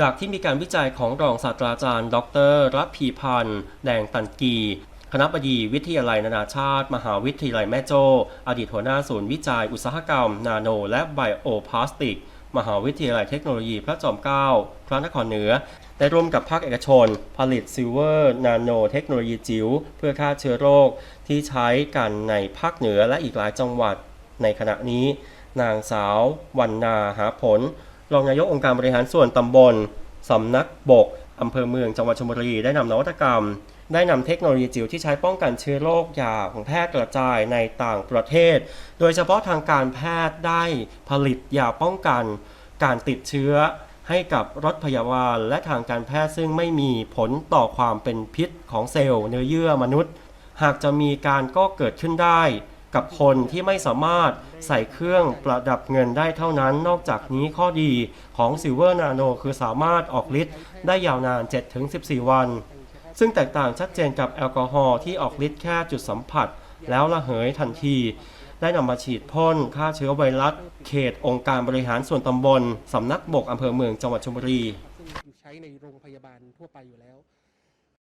จากที่มีการวิจัยของรองศาสตราจารย์ ดรรัพีพันธ์ แดงตันกี คณะบดีวิทยาลัยนานาชาติ มหาวิทยาลัยแม่โจ้ อดีตหัวหน้าศูนย์วิจัยอุตสาหกรรม นาโน และไบโอพลาสติก มหาวิทยาลัยเทคโนโลยีพระจอมเกล้าพระนครเหนือ ได้ร่วมกับภาคเอกชน ผลิตซิลเวอร์นาโนเทคโนโลยีจิ๋วเพื่อฆ่าเชื้อโรค ที่ใช้กันในภาคเหนือและอีกหลายจังหวัดในขณะนี้นางสาววันนาหาผล รองนายกองค์การบริหารส่วนตำบลสำนักบกอำเภอเมืองจังหวัดชลบุรีได้นำนวัตกรรม ได้นำเทคโนโลยีจิ๋วที่ใช้ป้องกันเชื้อโรคอย่างแพร่กระจายในต่างประเทศ โดยเฉพาะทางการแพทย์ได้ผลิตยาป้องกัน การติดเชื้อให้กับรถพยาบาลและทางการแพทย์ซึ่งไม่มีผลต่อความเป็นพิษของเซลล์เนื้อเยื่อมนุษย์ หากจะมีการก็เกิดขึ้นได้ กับคนที่ไม่สามารถใส่เครื่องประดับเงินได้เท่านั้น นอกจากนี้ข้อดีของ Silver Nano คือสามารถออกฤทธิ์ได้ยาวนาน 7-14 วัน ซึ่งแตกต่างชัดเจนกับแอลกอฮอล์ที่ออกฤทธิ์แค่จุดสัมผัส แล้วระเหยทันที ได้นำมาฉีดพ่นฆ่าเชื้อไวรัส เขตองค์การบริหารส่วนตำบลสำนักบกอำเภอเมืองจังหวัดชลบุรีใช้ในโรงพยาบาลทั่วไปอยู่แล้ว